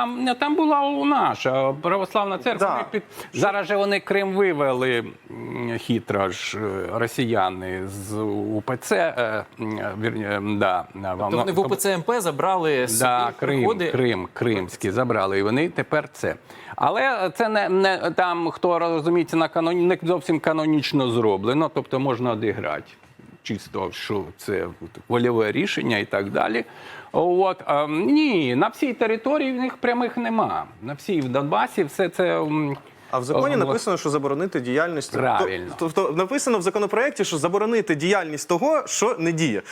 там, не, там була у наша православна церква. Да. Під... Зараз же вони Крим вивели хитро ж е, росіяни з УПЦ. Е, е, да, Тобто вони в УПЦ МП забрали Да, Крим, приходи. Крим, Кримські забрали, і вони тепер це. Але це не, не там, хто розуміється на каноні, не зовсім канонічно зроблено, тобто можна одіграти. Чисто, що це вольове рішення і так далі. От ні, на всій території в них прямих нема. На всій в Донбасі все це. А в законі О, написано, що заборонити діяльність. Правильно. Тобто написано в законопроекті, що заборонити діяльність того, що не діє.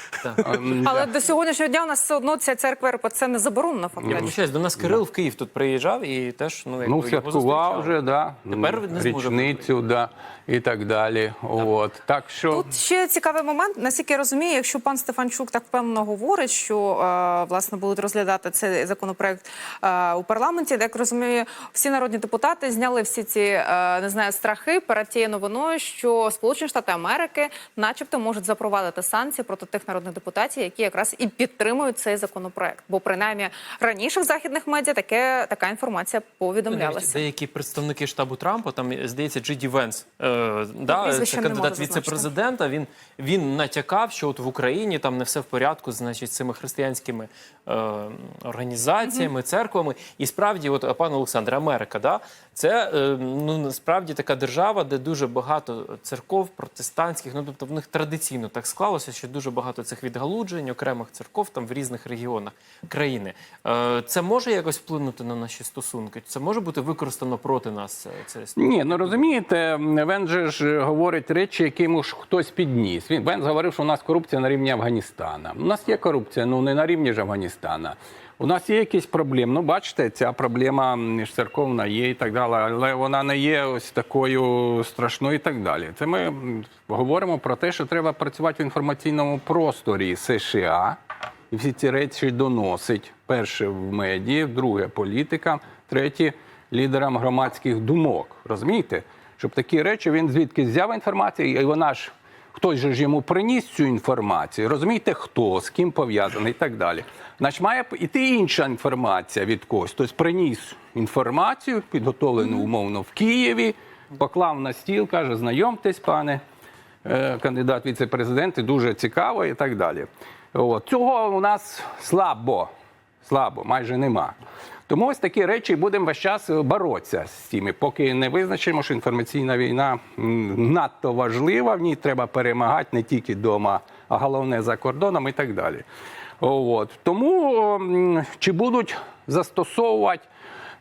Але до сьогоднішнього дня у нас все одно ця церква РПЦ не заборонена Я фактично. до нас Кирил в Київ тут приїжджав і теж ну, якби, Ну, святкував вже, да, Тепер не річницю, да, і так далі. От. Так що... Тут ще цікавий момент. Наскільки я розумію, якщо пан Стефанчук так впевнено говорить, що е, власне будуть розглядати цей законопроект е, у парламенті, як розумію, всі народні депутати зняли всі ці е, не знаю страхи перед тією новиною, що Сполучені Штати Америки, начебто, можуть запровадити санкції проти тих народних депутатів, які якраз і підтримують цей законопроект. Бо принаймні раніше в західних медіа таке така інформація Ну, повідомлялася. Деякі представники штабу Трампа, там здається, Джі Ді Венс, е, да, це кандидат віце-президента. Він, він натякав, що от в Україні там не все в порядку, значить, з цими християнськими е, організаціями, церквами. І справді, от пан Олександр, Америка, да, це е, ну насправді така держава, де дуже багато церков протестантських. Ну тобто в них традиційно так склалося, що дуже багато цих відгалуджень, окремих церков там в різних регіонах країни. Е, це може якось вплинути на наші стосунки? Це може бути використано проти нас? е, Це, Ні, ну розумієте, Вен же ж говорить речі, які йому ж хтось підніс. Він Вен говорив, що у нас корупція на рівні Афганістана. У нас є корупція, ну не на рівні ж Афганістана. У нас є якісь проблеми. Ну, бачите, ця проблема міжцерковна є і так далі, але вона не є ось такою страшною і так далі. Це ми говоримо про те, що треба працювати в інформаційному просторі США. І всі ці речі доносить перше в медії, друге політикам, третє лідерам громадських думок. Розумієте? Щоб такі речі він звідки взяв інформацію, і вона ж хтось же ж йому приніс цю інформацію. Розумієте, хто, з ким пов'язаний і так далі. Значить, має іти інша інформація від когось. Тобто приніс інформацію, підготовлену умовно в Києві, поклав на стіл, каже: знайомтесь, пане е, кандидат віце-президенти, дуже цікаво і так далі. От. Цього у нас слабо, слабо, майже нема. Тому ось такі речі будемо весь час боротися з цими, поки не визначимо, що інформаційна війна надто важлива, в ній треба перемагати не тільки вдома, а головне за кордоном і так далі. От. Тому чи будуть застосовувати.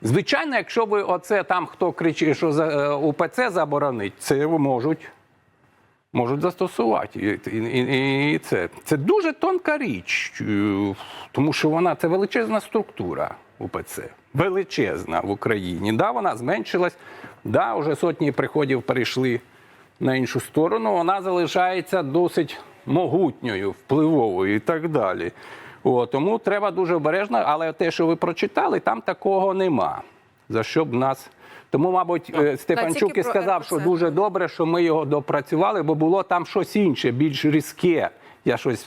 Звичайно, якщо ви оце там хто кричить, що е, УПЦ заборонить, це можуть можуть застосувати. І, і, і це. це дуже тонка річ, е, тому що вона це величезна структура УПЦ. Величезна в Україні. Да, вона зменшилась, да, вже сотні приходів перейшли на іншу сторону. Вона залишається досить могутньою, впливовою і так далі. О, тому треба дуже обережно, але те, що ви прочитали, там такого нема. За що б нас. Тому, мабуть, е, Стефанчук і сказав, що дуже добре, що ми його допрацювали, бо було там щось інше, більш різке. Я щось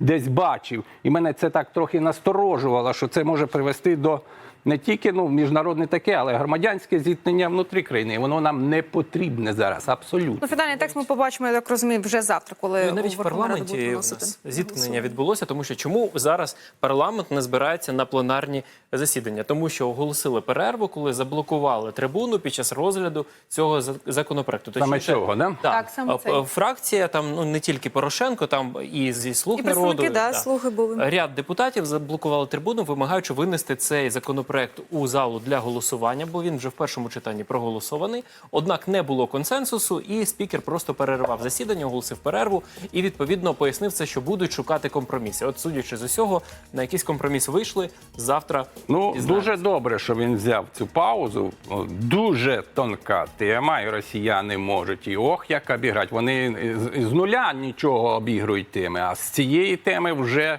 десь бачив. І мене це так трохи насторожувало, що це може привести до не тільки ну, міжнародне таке, але громадянське зіткнення внутрі країни. Воно нам не потрібне зараз, абсолютно. Ну, фінальний текст ми побачимо, я так розумію, вже завтра, коли Ну, навіть у в парламенті нас зіткнення відбулося, тому що чому зараз парламент не збирається на пленарні засідання? Тому що оголосили перерву, коли заблокували трибуну під час розгляду цього за- законопроекту. Саме Точніше, цього, да? Так, саме А, цей. Фракція там ну не тільки Порошенко, там і зі слуг І народу. представники, да, «Слуги» були. Ряд депутатів заблокували трибуну, вимагаючи винести цей законопроект у залу для голосування, бо він вже в першому читанні проголосований. Однак не було консенсусу, і спікер просто перервав засідання, оголосив перерву і відповідно пояснив це, що будуть шукати компроміси. От судячи з усього, на якийсь компроміс вийшли завтра. Ну, дуже добре, що він взяв цю паузу. Дуже тонка тема, і росіяни можуть і ох, як обіграти. Вони з, з нуля нічого обігрують теми, а з цієї теми вже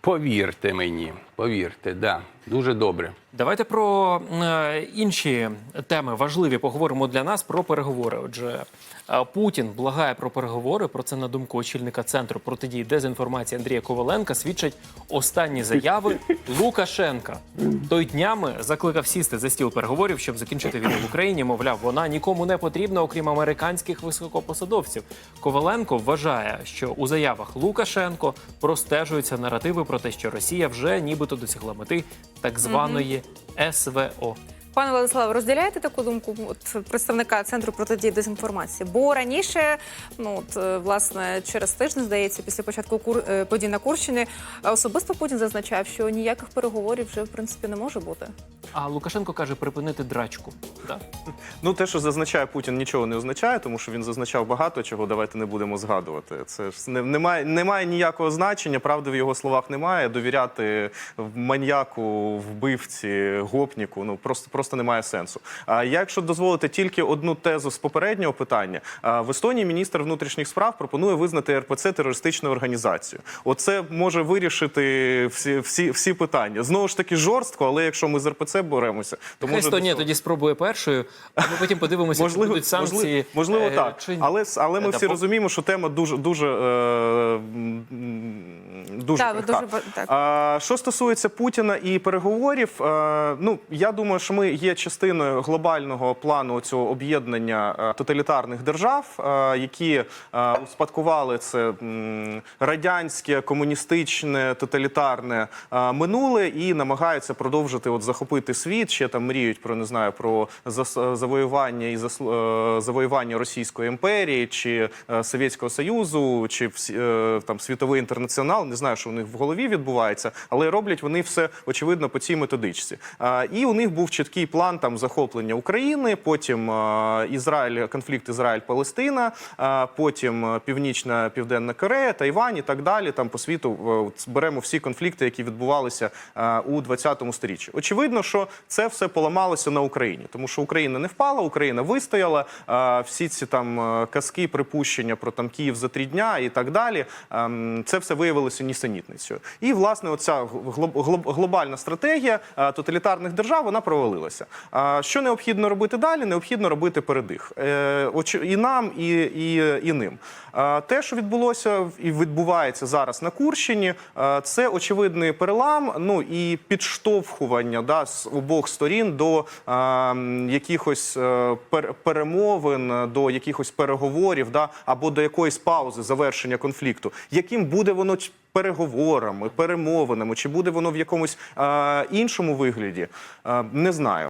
повірте мені, повірте, да. Дуже добре. Давайте про е, інші теми важливі поговоримо для нас про переговори. Отже, е, Путін благає про переговори. Про це на думку очільника центру протидії дезінформації Андрія Коваленка свідчать останні заяви Лукашенка. Той днями закликав сісти за стіл переговорів, щоб закінчити війну в Україні. Мовляв, вона нікому не потрібна, окрім американських високопосадовців. Коваленко вважає, що у заявах Лукашенко простежуються наративи про те, що Росія вже нібито досягла мети так званої СВО. Пане Владиславе, розділяєте таку думку от, представника центру протидії дезінформації? Бо раніше, ну от е, власне через тиждень, здається, після початку кур... е, подій на Курщині, е, особисто Путін зазначав, що ніяких переговорів вже в принципі не може бути. А Лукашенко каже припинити драчку. Да? Ну, те, що зазначає Путін, нічого не означає, тому що він зазначав багато чого. Давайте не будемо згадувати. Це ж не, немає, немає ніякого значення. Правди в його словах немає. Довіряти маньяку, вбивці, гопніку. Ну просто просто немає сенсу. А якщо дозволите тільки одну тезу з попереднього питання, в Естонії міністр внутрішніх справ пропонує визнати РПЦ терористичною організацією. Оце може вирішити всі, всі, всі питання. Знову ж таки жорстко, але якщо ми з РПЦ боремося, то може Естонія тоді спробує першою, а ми потім подивимося, чи Можливо, будуть санкції. можливо, можливо е, так. чи. Але, але ми всі розуміємо, що тема дуже дуже, е, дуже, Так, крихка. дуже так. А, що стосується Путіна і переговорів, е, ну я думаю, що ми є частиною глобального плану цього об'єднання е, тоталітарних держав, е, які е, успадкували це м, радянське, комуністичне, тоталітарне е, минуле і намагаються продовжити от захопити світ. Ще там мріють про не знаю про завоювання і засл- завоювання Російської імперії чи Совєтського Союзу, чи там світовий інтернаціонал. Не знаю, що у них в голові відбувається, але роблять вони все очевидно по цій методичці. Е, І у них був чіткий план там захоплення України, потім е, Ізраїль, конфлікт Ізраїль-Палестина, потім Північна Південна Корея, Тайвань і так далі. Там по світу е, беремо всі конфлікти, які відбувалися е, у 20-му сторіччі. Очевидно, що це все поламалося на Україні, тому що Україна не впала, Україна вистояла. Е, Всі ці там казки, припущення про там Київ за три дня і так далі. ем, Це все виявилося нісенітницею. І власне, оця глоб- глоб- глобальна стратегія е, тоталітарних держав вона провалилася. Що необхідно робити далі? Необхідно робити передих Е, і нам, і, і, і ним. Те, що відбулося і відбувається зараз на Курщині, е, це очевидний перелам, ну і підштовхування да, з обох сторін до якихось пер- перемовин, до якихось переговорів, да, або до якоїсь паузи завершення конфлікту. Яким буде воно переговорами, перемовинами, чи буде воно в якомусь а, іншому вигляді, а, не знаю.